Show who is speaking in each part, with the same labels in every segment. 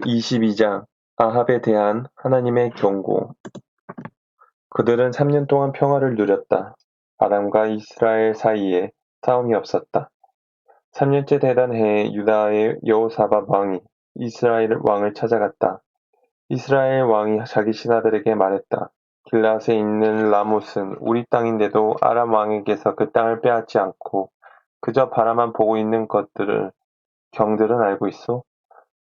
Speaker 1: 22장 아합에 대한 하나님의 경고 그들은 3년 동안 평화를 누렸다. 아람과 이스라엘 사이에 싸움이 없었다. 3년째 되던 해에 유다의 여호사밧 왕이 이스라엘 왕을 찾아갔다. 이스라엘 왕이 자기 신하들에게 말했다. 길라스에 있는 라못은 우리 땅인데도 아람 왕에게서 그 땅을 빼앗지 않고 그저 바라만 보고 있는 것들을 경들은 알고 있어?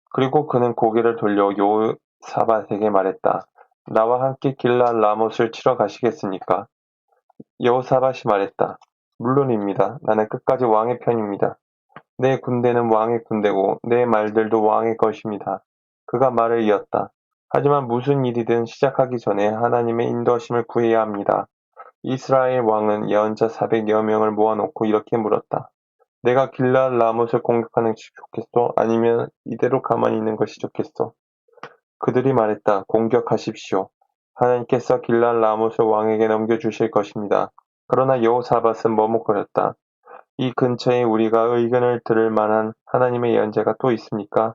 Speaker 1: 그리고 그는 고개를 돌려 여호사밧에게 말했다. 나와 함께 길라 라못을 치러 가시겠습니까? 여호사밧이 말했다. 물론입니다. 나는 끝까지 왕의 편입니다. 내 군대는 왕의 군대고 내 말들도 왕의 것입니다. 그가 말을 이었다. 하지만 무슨 일이든 시작하기 전에 하나님의 인도하심을 구해야 합니다. 이스라엘 왕은 예언자 400여 명을 모아놓고 이렇게 물었다. 내가 길라 라못을 공격하는 것이 좋겠소? 아니면 이대로 가만히 있는 것이 좋겠소? 그들이 말했다. 공격하십시오. 하나님께서 길라 라못을 왕에게 넘겨주실 것입니다. 그러나 여호사밧은 머뭇거렸다. 이 근처에 우리가 의견을 들을 만한 하나님의 예언자가 또 있습니까?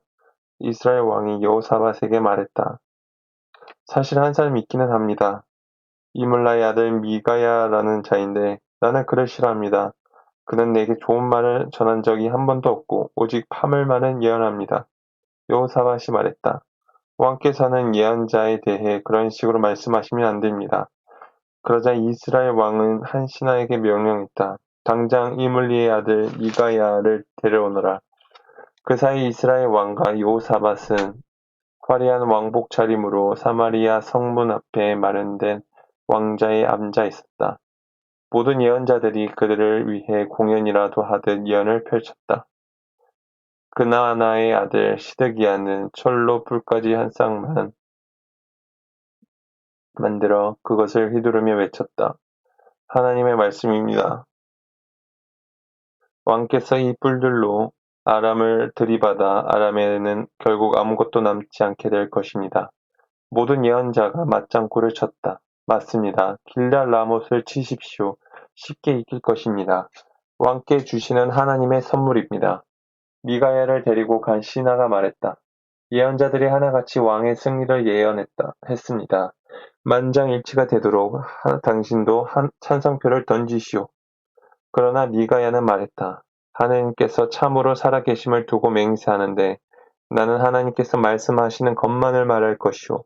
Speaker 1: 이스라엘 왕이 여호사밧에게 말했다. 사실 한 사람 있기는 합니다. 이물라의 아들 미가야라는 자인데 나는 그를 싫어합니다. 그는 내게 좋은 말을 전한 적이 한 번도 없고 오직 파멸만은 예언합니다. 여호사밧이 말했다. 왕께서는 예언자에 대해 그런 식으로 말씀하시면 안 됩니다. 그러자 이스라엘 왕은 한 신하에게 명령했다. 당장 이물리의 아들 미가야를 데려오너라. 그 사이 이스라엘 왕과 여호사밧은 화려한 왕복 차림으로 사마리아 성문 앞에 마련된 왕자에 앉아 있었다. 모든 예언자들이 그들을 위해 공연이라도 하듯 예언을 펼쳤다. 그나아나의 아들 시드기야는 철로 불까지 한 쌍만 만들어 그것을 휘두르며 외쳤다. 하나님의 말씀입니다. 왕께서 이 뿔들로 아람을 들이받아 아람에는 결국 아무것도 남지 않게 될 것입니다. 모든 예언자가 맞장구를 쳤다. 맞습니다. 길랄 라못을 치십시오. 쉽게 이길 것입니다. 왕께 주시는 하나님의 선물입니다. 미가야를 데리고 간 신하가 말했다. 예언자들이 하나같이 왕의 승리를 예언했다. 했습니다. 만장일치가 되도록 하, 당신도 한 찬성표를 던지시오. 그러나 미가야는 말했다. 하나님께서 참으로 살아계심을 두고 맹세하는데 나는 하나님께서 말씀하시는 것만을 말할 것이오.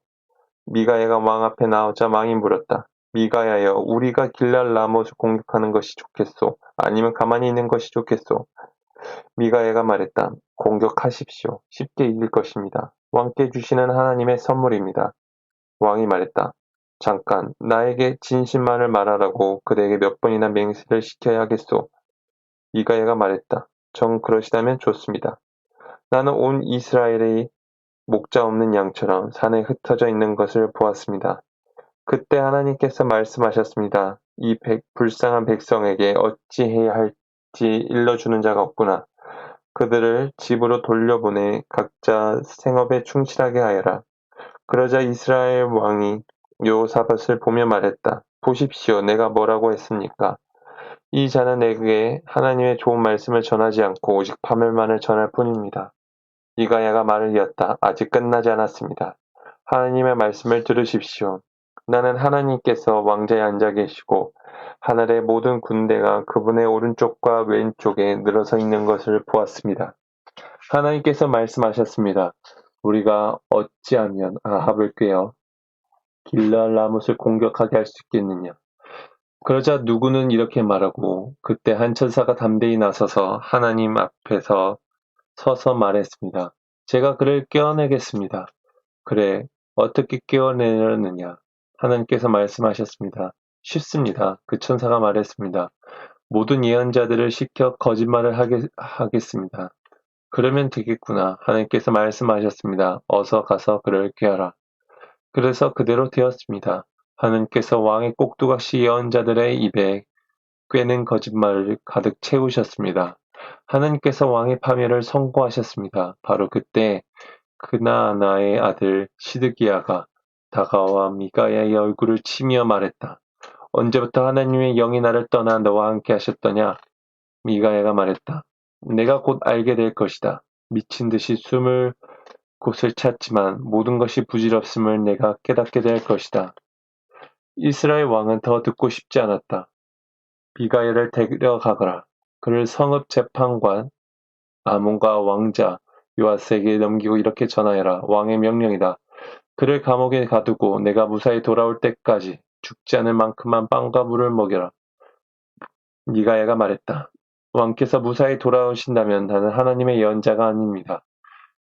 Speaker 1: 미가야가 왕 앞에 나오자 왕이 물었다. 미가야여, 우리가 길랄 라못을 공격하는 것이 좋겠소? 아니면 가만히 있는 것이 좋겠소? 미가야가 말했다. 공격하십시오. 쉽게 이길 것입니다. 왕께 주시는 하나님의 선물입니다. 왕이 말했다. 잠깐, 나에게 진실만을 말하라고 그대에게 몇 번이나 맹세를 시켜야 하겠소. 미가야가 말했다. 정 그러시다면 좋습니다. 나는 온 이스라엘의 목자 없는 양처럼 산에 흩어져 있는 것을 보았습니다. 그때 하나님께서 말씀하셨습니다. 이 백, 불쌍한 백성에게 어찌해야 할지 일러주는 자가 없구나. 그들을 집으로 돌려보내 각자 생업에 충실하게 하여라. 그러자 이스라엘 왕이 요사밧을 보며 말했다. 보십시오. 내가 뭐라고 했습니까? 이 자는 내게 하나님의 좋은 말씀을 전하지 않고 오직 파멸만을 전할 뿐입니다. 이가야가 말을 이었다. 아직 끝나지 않았습니다. 하나님의 말씀을 들으십시오. 나는 하나님께서 왕자에 앉아 계시고 하늘의 모든 군대가 그분의 오른쪽과 왼쪽에 늘어서 있는 것을 보았습니다. 하나님께서 말씀하셨습니다. 우리가 어찌하면 아합을 꿰어 길랄 라못을 공격하게 할 수 있겠느냐. 그러자 누구는 이렇게 말하고 그때 한 천사가 담대히 나서서 하나님 앞에서 서서 말했습니다. 제가 그를 깨어내겠습니다. 그래, 어떻게 깨어내느냐? 하나님께서 말씀하셨습니다. 쉽습니다. 그 천사가 말했습니다. 모든 예언자들을 시켜 거짓말을 하게, 하겠습니다. 그러면 되겠구나. 하나님께서 말씀하셨습니다. 어서 가서 그를 꾀하라. 그래서 그대로 되었습니다. 하나님께서 왕의 꼭두각시 예언자들의 입에 꿰는 거짓말을 가득 채우셨습니다. 하나님께서 왕의 파멸을 선고하셨습니다. 바로 그때 그나나의 아들 시드기야가 다가와 미가야의 얼굴을 치며 말했다. 언제부터 하나님의 영이 나를 떠나 너와 함께 하셨더냐? 미가야가 말했다. 내가 곧 알게 될 것이다. 미친 듯이 숨을 곳을 찾지만 모든 것이 부질없음을 내가 깨닫게 될 것이다. 이스라엘 왕은 더 듣고 싶지 않았다. 비가엘을 데려가거라. 그를 성읍 재판관 아몬과 왕자 요아스에게 넘기고 이렇게 전하여라. 왕의 명령이다. 그를 감옥에 가두고 내가 무사히 돌아올 때까지 죽지 않을 만큼만 빵과 물을 먹여라. 미가야가 말했다. 왕께서 무사히 돌아오신다면 나는 하나님의 예언자가 아닙니다.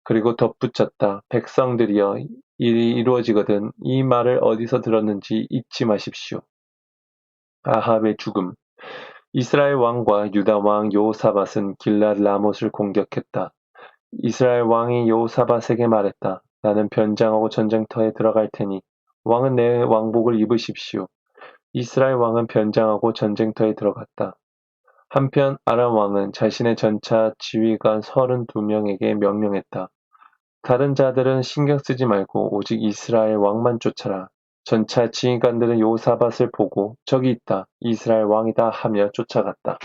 Speaker 1: 그리고 덧붙였다. 백성들이여 일이 이루어지거든 이 말을 어디서 들었는지 잊지 마십시오. 아합의 죽음 이스라엘 왕과 유다 왕 요사밧은 길랏 라못을 공격했다. 이스라엘 왕이 요사밧에게 말했다. 나는 변장하고 전쟁터에 들어갈 테니 왕은 내 왕복을 입으십시오. 이스라엘 왕은 변장하고 전쟁터에 들어갔다. 한편 아람 왕은 자신의 전차 지휘관 서른두 명에게 명령했다. 다른 자들은 신경 쓰지 말고 오직 이스라엘 왕만 쫓아라. 전차 지휘관들은 요사밧을 보고 저기 있다. 이스라엘 왕이다 하며 쫓아갔다.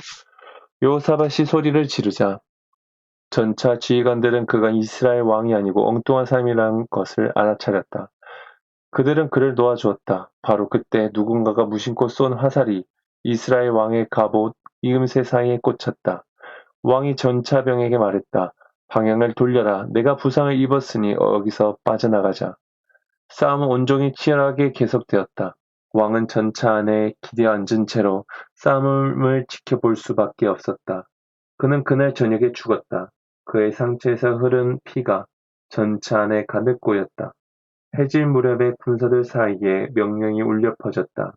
Speaker 1: 요사밧이 소리를 지르자 전차 지휘관들은 그가 이스라엘 왕이 아니고 엉뚱한 사람이라는 것을 알아차렸다. 그들은 그를 놓아주었다. 바로 그때 누군가가 무심코 쏜 화살이 이스라엘 왕의 갑옷 이음새 사이에 꽂혔다. 왕이 전차병에게 말했다. 방향을 돌려라. 내가 부상을 입었으니 여기서 빠져나가자. 싸움은 온종일 치열하게 계속되었다. 왕은 전차 안에 기대 앉은 채로 싸움을 지켜볼 수밖에 없었다. 그는 그날 저녁에 죽었다. 그의 상체에서 흐른 피가 전차 안에 가득 고였다. 해질 무렵의 군사들 사이에 명령이 울려 퍼졌다.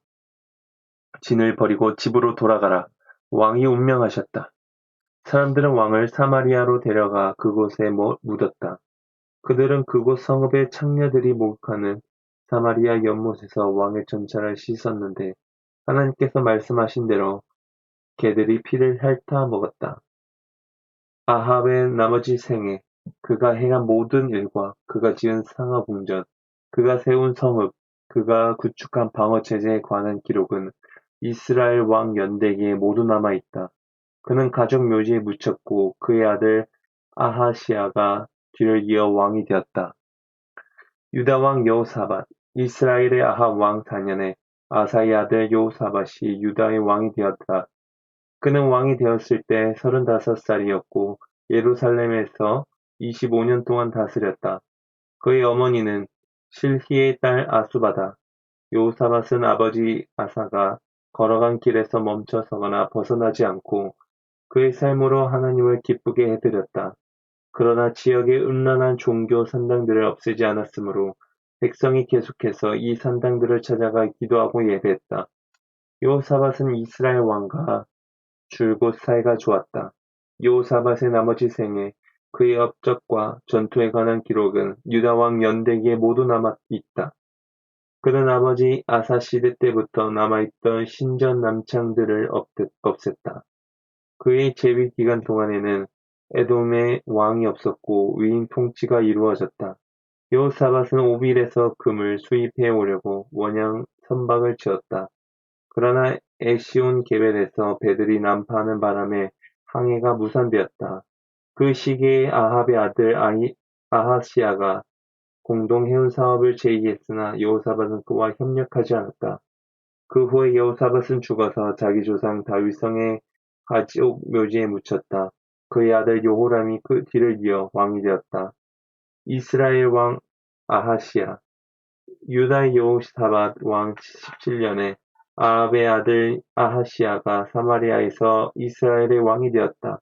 Speaker 1: 진을 버리고 집으로 돌아가라. 왕이 운명하셨다. 사람들은 왕을 사마리아로 데려가 그곳에 묻었다. 그들은 그곳 성읍의 창녀들이 목욕하는 사마리아 연못에서 왕의 전차를 씻었는데 하나님께서 말씀하신 대로 개들이 피를 핥아 먹었다. 아합의 나머지 생에 그가 행한 모든 일과 그가 지은 상하궁전, 그가 세운 성읍, 그가 구축한 방어체제에 관한 기록은 이스라엘 왕 연대기에 모두 남아 있다. 그는 가족 묘지에 묻혔고 그의 아들 아하시아가 뒤를 이어 왕이 되었다. 유다 왕 여호사밧, 이스라엘의 아합 왕 4년에 아사의 아들 여호사밧이 유다의 왕이 되었다. 그는 왕이 되었을 때 35살이었고 예루살렘에서 25년 동안 다스렸다. 그의 어머니는 실히의 딸 아수바다. 여호사밧은 아버지 아사가 걸어간 길에서 멈춰 서거나 벗어나지 않고 그의 삶으로 하나님을 기쁘게 해드렸다. 그러나 지역의 음란한 종교 산당들을 없애지 않았으므로 백성이 계속해서 이 산당들을 찾아가 기도하고 예배했다. 요사밧은 이스라엘 왕과 줄곧 사이가 좋았다. 요사밧의 나머지 생에 그의 업적과 전투에 관한 기록은 유다 왕 연대기에 모두 남아 있다. 그는 아버지 아사 시대 때부터 남아있던 신전 남창들을 없앴다. 그의 재위 기간 동안에는 에돔에 왕이 없었고 위인 통치가 이루어졌다. 여호사밧은 오빌에서 금을 수입해 오려고 원양 선박을 지었다. 그러나 에시온 게벨에서 배들이 난파하는 바람에 항해가 무산되었다. 그 시기에 아합의 아들 아히, 아하시아가 공동 해운 사업을 제의했으나 여호사밧은 그와 협력하지 않았다. 그 후에 여호사밧은 죽어서 자기 조상 다윗성의 가지옥 묘지에 묻혔다. 그의 아들 요호람이 그 뒤를 이어 왕이 되었다. 이스라엘 왕 아하시아 유다의 여호사밧 왕 17년에 아합의 아들 아하시아가 사마리아에서 이스라엘의 왕이 되었다.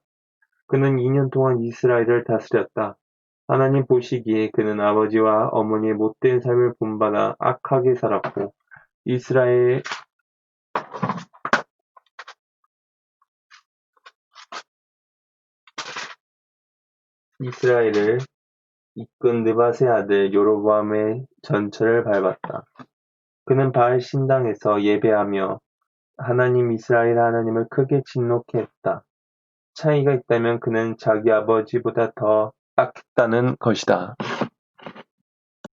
Speaker 1: 그는 2년 동안 이스라엘을 다스렸다. 하나님 보시기에 그는 아버지와 어머니의 못된 삶을 본받아 악하게 살았고 이스라엘 이스라엘을 이끈 느밧의 아들 요로보암의 전철을 밟았다. 그는 바알 신당에서 예배하며 하나님 이스라엘 하나님을 크게 진노케 했다. 차이가 있다면 그는 자기 아버지보다 더 악했다는 것이다.